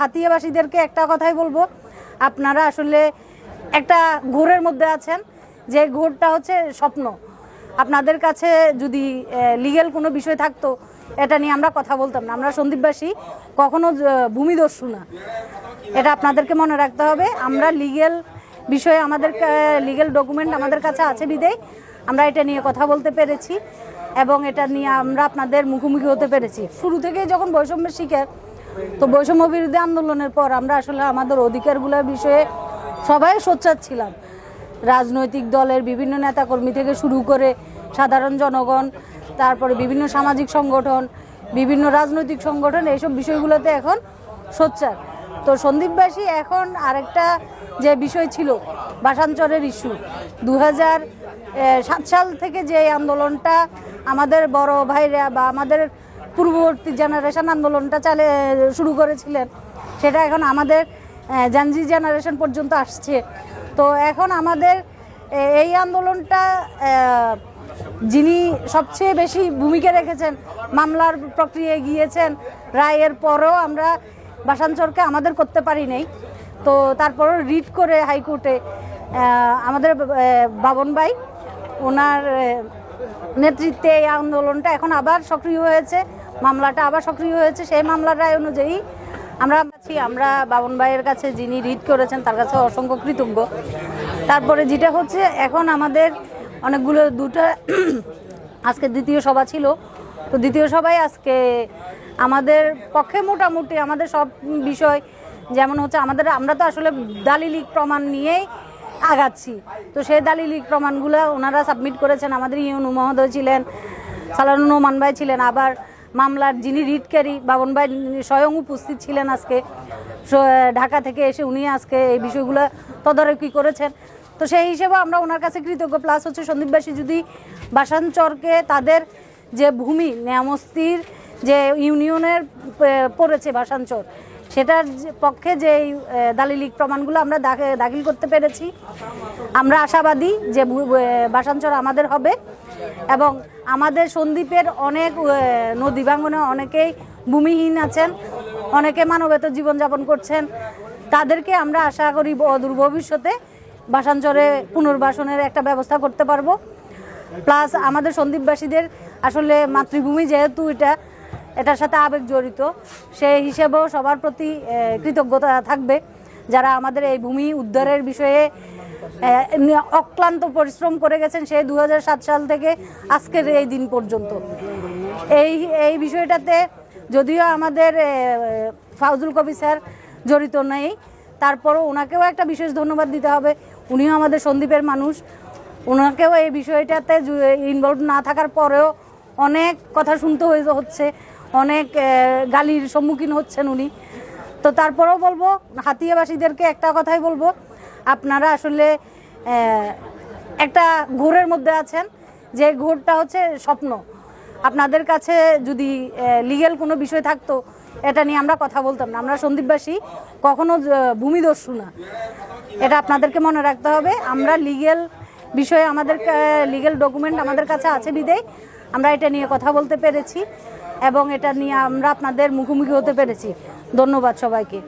হাতিয়াবাসীদেরকে একটা কথাই বলব। আপনারা আসলে একটা ঘোরের মধ্যে আছেন। যে ঘোরটা হচ্ছে স্বপ্ন। আপনাদের কাছে যদি লিগেল কোনো বিষয় থাকতো, এটা নিয়ে আমরা কথা বলতাম না। আমরা সন্দীপবাসী, কখনো ভূমিদস্যু না। এটা আপনাদেরকে মনে রাখতে হবে। আমরা লিগেল বিষয়ে আমাদের লিগেল ডকুমেন্ট আমাদের কাছে আছে বিদেয়। আমরা এটা নিয়ে কথা বলতে পেরেছি। এবং এটা নিয়ে আমরা আপনাদের মুখোমুখি হতে পেরেছি। শুরু থেকেই যখন বৈষম্যের শিকার তো বৈষম্য বিরোধী আন্দোলনের পর আমরা আসলে আমাদের অধিকারগুলোর বিষয়ে সবাই সোচ্চার ছিলাম। রাজনৈতিক দলের বিভিন্ন নেতাকর্মী থেকে শুরু করে সাধারণ জনগণ, তারপরে বিভিন্ন সামাজিক সংগঠন, বিভিন্ন রাজনৈতিক সংগঠন, এইসব বিষয়গুলোতে এখন সোচ্চার। তো সন্দীপবাসী এখন আরেকটা যে বিষয় ছিল বাসাঞ্চরের ইস্যু দু সাত সাল থেকে যে আন্দোলনটা আমাদের বড় ভাইরা বা আমাদের পূর্ববর্তী জেনারেশন আন্দোলনটা চালে, শুরু করেছিলেন। সেটা এখন আমাদের জানজি জেনারেশন পর্যন্ত আসছে। তো এখন আমাদের এই আন্দোলনটা যিনি সবচেয়ে বেশি ভূমিকা রেখেছেন, মামলার প্রক্রিয়ায় গিয়েছেন, রায়ের পরেও আমরা বাসাঞ্চরকে আমাদের করতে পারি নাই। তো তারপরও রিট করে হাইকোর্টে আমাদের বাবন ভাই, ওনার নেতৃত্বে এই আন্দোলনটা এখন আবার সক্রিয় হয়েছে। মামলাটা আবার সক্রিয় হয়েছে, সেই মামলার রায় অনুযায়ী আমরা আছি, আমরা বাবন ভাইয়ের কাছে যিনি রিড করেছেন তার কাছে অসংখ্য কৃতজ্ঞ। তারপরে যেটা হচ্ছে, এখন আমাদের অনেকগুলো, দুটো আজকে দ্বিতীয় সভা ছিল। তো দ্বিতীয় সভায় আজকে আমাদের পক্ষে মোটামুটি আমাদের সব বিষয় যেমন হচ্ছে, আমাদের, আমরা তো আসলে দালিলিক প্রমাণ নিয়েই আগাচ্ছি। তো সেই দালিলিক প্রমাণগুলো ওনারা সাবমিট করেছেন। আমাদের ইউনু মহোদয় ছিলেন, সালানুর রহমান ভাই ছিলেন, আবার মামলার যিনি রিটকারী বাবন ভাই স্বয়ং উপস্থিত ছিলেন আজকে। ঢাকা থেকে এসে উনি আজকে এই বিষয়গুলো তদারকি করেছেন। তো সেই হিসেবে আমরা ওনার কাছে কৃতজ্ঞ। প্লাস হচ্ছে সন্দীপবাসী যদি বাসানচরকে তাদের যে ভূমি নেয়ামস্তির যে ইউনিয়নের পড়েছে বাসানচর সেটার পক্ষে যে দালিলিক প্রমাণগুলো আমরা দাখে- দাখিল করতে পেরেছি। আমরা আশাবাদী যে ভু- এ, বাসানচর আমাদের হবে এবং আমাদের সন্দ্বীপের অনেক নদী ভাঙনে অনেকেই ভূমিহীন আছেন অনেকে মানবেত জীবনযাপন করছেন। তাদেরকে আমরা আশা করি অদূর ভবিষ্যতে বাসাঞ্চরে পুনর্বাসনের একটা ব্যবস্থা করতে পারব। প্লাস আমাদের সন্দীপবাসীদের আসলে মাতৃভূমি যেহেতু এটা এটার সাথে আবেগ জড়িত। সেই হিসেবেও সবার প্রতি কৃতজ্ঞতা থাকবে যারা আমাদের এই ভূমি উদ্ধারের বিষয়ে অক্লান্ত পরিশ্রম করে গেছেন সেই দু সাল থেকে আজকের এই দিন পর্যন্ত। এই এই বিষয়টাতে যদিও আমাদের ফাউজুল কবি স্যার জড়িত নেই, তারপরও ওনাকেও একটা বিশেষ ধন্যবাদ দিতে হবে। উনিও আমাদের সন্দীপের মানুষ। ওনাকেও এই বিষয়টাতে ইনভলভ না থাকার পরেও অনেক কথা শুনতে হয়ে- হচ্ছে, অনেক গালির সম্মুখীন হচ্ছেন উনি। তো তারপরেও বলব, হাতিয়াবাসীদেরকে একটা কথাই বলব, আপনারা আসলে একটা ঘোরের মধ্যে আছেন, যে ঘোরটা হচ্ছে স্বপ্ন। আপনাদের কাছে যদি লিগেল কোনো বিষয় থাকতো, এটা নিয়ে আমরা কথা বলতাম না। আমরা সন্দীপবাসী, কখনো ভূমিদস্যু না। এটা আপনাদেরকে মনে রাখতে হবে। আমরা লিগেল বিষয়ে আমাদের লিগেল ডকুমেন্ট আমাদের কাছে আছে বিদেয়। আমরা এটা নিয়ে কথা বলতে পেরেছি এবং এটা নিয়ে আমরা আপনাদের মুখোমুখি হতে পেরেছি। ধন্যবাদ সবাইকে।